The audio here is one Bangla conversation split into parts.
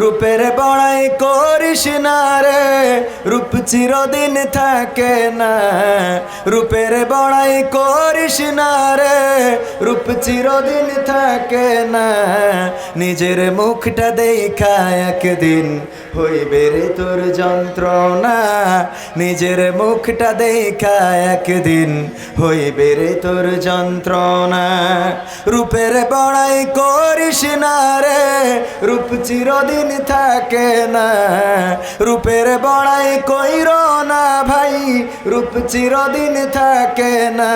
রূপের বড়াই করিস না রে, রূপ চিরদিন থাকে না। রূপের বড়াই করিস না রে, রূপ চিরদিন থাকে না। নিজের মুখটা দেখা একদিন হইবে রে তোর যন্ত্রণা। নিজের মুখটা দেখা একদিন হইবে রে তোর যন্ত্রণা। রূপের বড়াই করিস না রে, রূপ চিরদিন থাকে না। রূপের বড়াই কইর না ভাই, রূপ চিরদিন থাকে না।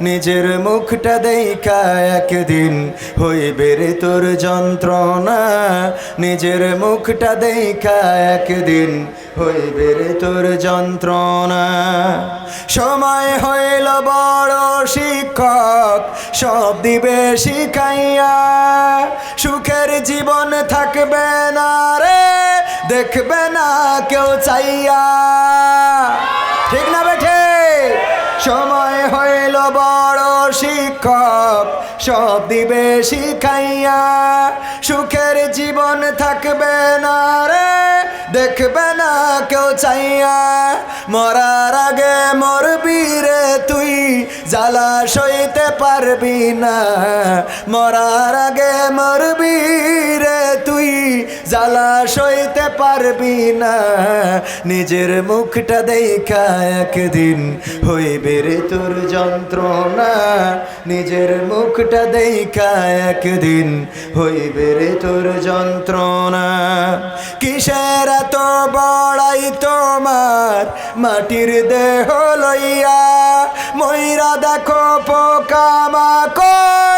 নিজের মুখটা দেখা একদিন হইবে রে তোর যন্ত্রণা। নিজের মুখটা দেখা একদিন হইবে রে তোর যন্ত্রণা। সময় হইল বড় শিক্ষক, সব দিবে শিখাইয়া। সুখের জীবন থাকবে না রে, দেখবে না কেউ চাইয়া। ঠিক না বেঠে? সময় হইল বড় শিক্ষক, সব দিবে শিখাইয়া। সুখের জীবন থাকবে দেখবে না কেউ চাইয়া। মরার আগে মরবি রে তুই, জ্বালা সইতে পারবি না। মরার আগে মরবি রে তুই জ্বালা সইতে পারবি না। নিজের মুখটা দেখা একদিন হইবে রে তোর যন্ত্রণা। নিজের মুখটা দেখা একদিন হইবে রে তোর যন্ত্রণা। কিসের এত বড়াই তোমার? মাটির দেহ লইয়া ময়রা দেখো পোকা মাকড়।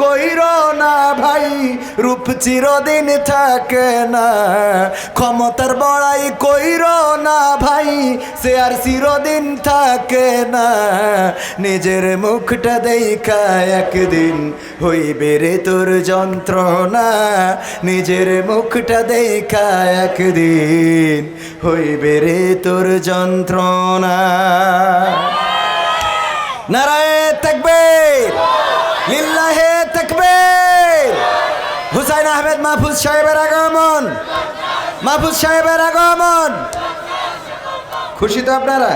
কইর না ভাই, রূপ চিরদিন থাকে না। ক্ষমতার বড়াই কইর না ভাই, সে আর চিরদিন থাকে না। নিজের মুখটা দেখা একদিন হইবে রে তোর যন্ত্রণা। নিজের মুখটা দেখা একদিন হইবে রে তোর যন্ত্রণা। নারায় থাকবে লিল্লাহে হুসাইন আহমেদ মাহফুজ সাহেবের আগমন। মাহফুজ সাহেবের আগমন। খুশি তো আপনারা?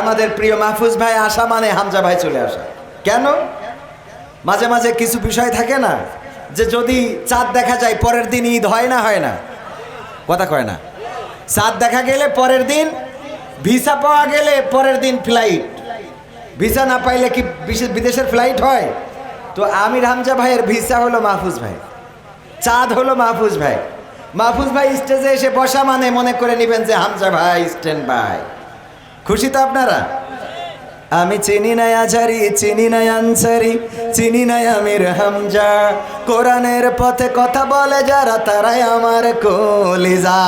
আমাদের প্রিয় মাহফুজ ভাই আসা মানে হামজা ভাই চলে আসা। কেন? মাঝে মাঝে কিছু বিষয় থাকে না যে যদি চাঁদ দেখা যায় পরের দিন ঈদ হয় না হয় না? কথা কয় না। চাঁদ দেখা গেলে পরের দিন ভিসা পাওয়া গেলে পরের দিন ফ্লাইট। ভিসা না পাইলে কি বিদেশের ফ্লাইট হয়? তো আমির হামজা ভাইয়ের ভিসা হলো মাহফুজ ভাই। চাঁদ হলো মাহফুজ ভাই। মাহফুজ ভাই স্টেজে এসে বসা মানে মনে করে নেবেন যে হামজা ভাই স্ট্যান্ড ভাই খুশি তো আপনারা? আমি চিনি নাই আজারি, চিনি নাই আনসারি, চিনি নাই আমির হামজা। কোরআনের পথে কথা বলে যারা, তারাই আমার কলিজা।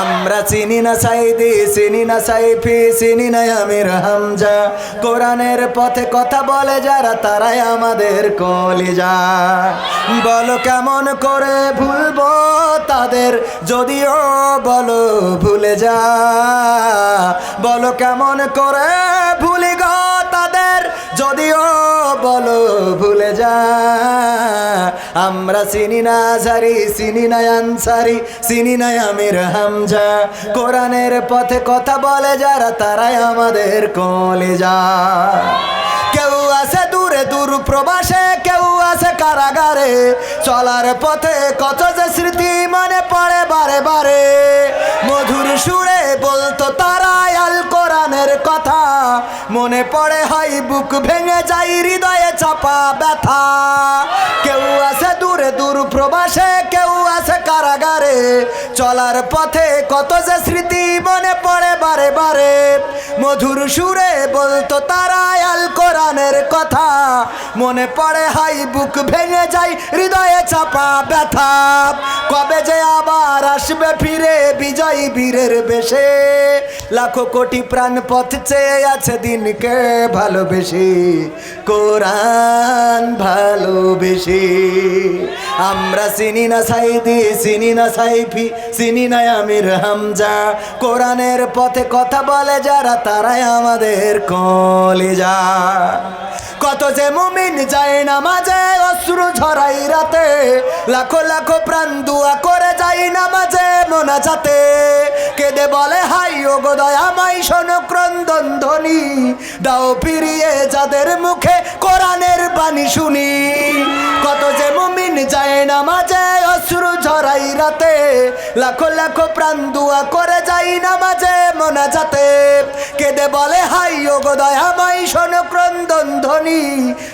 আমরা চিনি না সাইদি, চিনি না সাইফি, চিনি না আমির হামজা। কোরআনের পথে কথা বলে যারা, তারাই আমাদের কলিজা। বলো কেমন করে ভুলবো তাদের, যদিও বলো ভুলে যা। বলো কেমন করে ভুলি গো তাদের, যদিও বলো, ভুলে যা। আমরা চিনি না ঝারি চিনি না আনসারি, চিনি না আমির হামজা। কোরআনের পথে কথা বলে যারা, তারাই আমাদের কলেজা। কেউ আছে দূরে, দূর প্রবাসে, কেউ আছে কারাগারে। চলার পথে কত যে স্মৃতি মনে পড়ে বারে বারে। মধুর সুরে মনে পড়ে হাই বুক ভেঙে যাই হৃদয়ে চাপা ব্যথা। কেউ আছে দূরে, দূর প্রবাসে, কেউ আছে কারাগারে। চলার পথে কত যে স্মৃতি মনে পড়ে বারে বারে। মধুর সুরে বলতো তারা আল কোরআনের কথা। মনে পড়ে হাই, বুক ভেঙে যাই হৃদয়ে চাপা ব্যথা। কবে যে আবার আসবে ফিরে, বিজয়ী বীরের বেশে। লাখো কোটি প্রাণ পথ চেয়ে আছে দিনকে ভালোবেসে। কোরআন ভালোবেসে। আমরা চিনি না সাইদি, চিনি না সাইফি, চিনি না আমির হামজা। কোরআনের পথে কথা বলে যারা তারাই আমাদের কলেজা। কত যে মুমিন যায় না মাঝে অশ্রু ঝরাই রাতে, লাখো লাখো প্রাণ দুয়া করে যাই না মাঝে মোনা যাতে কেঁদে বলে, হাই ও গোদয়া মাই শোনো ক্রন্দন ধ্বনি, দাও ফিরিয়ে যাদের মুখে কোরআনের বাণী শুনি। কত যে মুমিন যায় না মাঝে অশ্রু ঝরাই রাতে, লাখো লাখো প্রাণ দুয়া করে যাই না মাঝে মোনা যাতে শোনো ক্রন্দন ধ্বনি।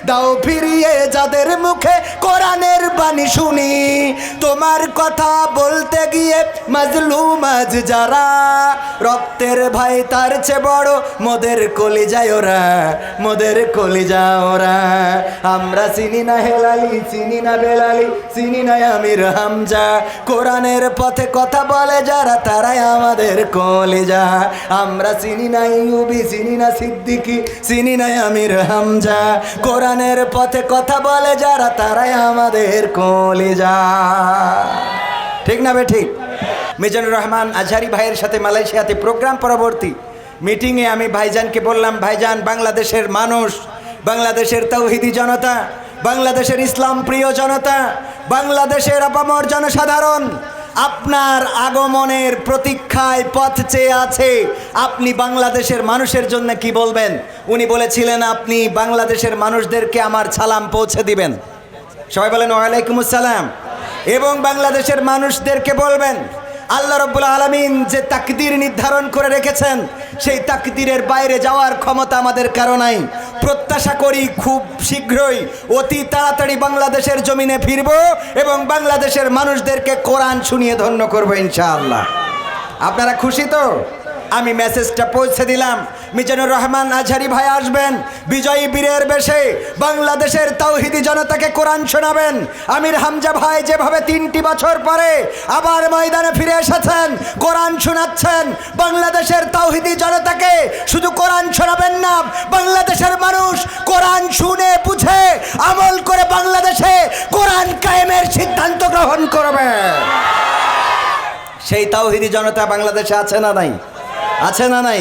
দাও ফিরিয়ে যাদের মুখে কোরআনের বাণী শুনি। তোমার কথা বলতে গিয়ে মাজলু মাঝ যারা। রক্তের ভাই তার চেয়ে বড় মোদের কলি যায় ওরা, মোদের কলি যা ওরা। আমরা চিনি না হেলালি, চিনি না বেলালি, চিনি না আমির হামজা। কোরআনের পথে কথা বলে যারা, তারাই আমাদের কলিজা। আমরা চিনি না ইউবি, চিনি না সিদ্দিকি, চিনি না আমির হামজা কোরআনের পথে কথা বলে যারা, তারাই আমাদের কলিজা। ঠিক না বে ঠিক? মিজানুর রহমান আজহারি ভাইয়ের সাথে মালয়েশিয়াতে প্রোগ্রাম পরবর্তী মিটিংয়ে আমি ভাইজানকে বললাম, ভাইজান, বাংলাদেশের মানুষ, বাংলাদেশের তৌহিদি জনতা, বাংলাদেশের ইসলাম প্রিয় জনতা, বাংলাদেশের আপামর জনসাধারণ আপনার আগমনের প্রতীক্ষায় পথ চেয়ে আছে। আপনি বাংলাদেশের মানুষের জন্য কি বলবেন? উনি বলেছিলেন, আপনি বাংলাদেশের মানুষদেরকে আমার সালাম পৌঁছে দিবেন। সবাই বলেন, ওয়ালাইকুম আসসালাম। এবং বাংলাদেশের মানুষদেরকে বলবেন, আল্লাহ রব্বুল আলমিন যে তাকদির নির্ধারণ করে রেখেছেন, সেই তাকদিরের বাইরে যাওয়ার ক্ষমতা আমাদের কারও নাই। প্রত্যাশা করি খুব শীঘ্রই অতি তাড়াতাড়ি বাংলাদেশের জমিনে ফিরব এবং বাংলাদেশের মানুষদেরকে কোরআন শুনিয়ে ধন্য করব ইনশাআল্লাহ। আপনারা খুশি তো? আমি মেসেজটা পৌঁছে দিলাম। মিজানুর রহমান আজহারি ভাই আসবেন। বিজয়ী বীরের বেশে বাংলাদেশের তাওহিদি জনতাকে কোরআন শোনাবেন। আমির হামজা ভাই যেভাবে তিনটি বছর পরে আবার ময়দানে ফিরে এসেছেন, কোরআন শোনাচ্ছেন, বাংলাদেশের তাওহিদি জনতাকে তাওহিদি জনতা বাংলাদেশে আছে না নাই? আছে না নাই?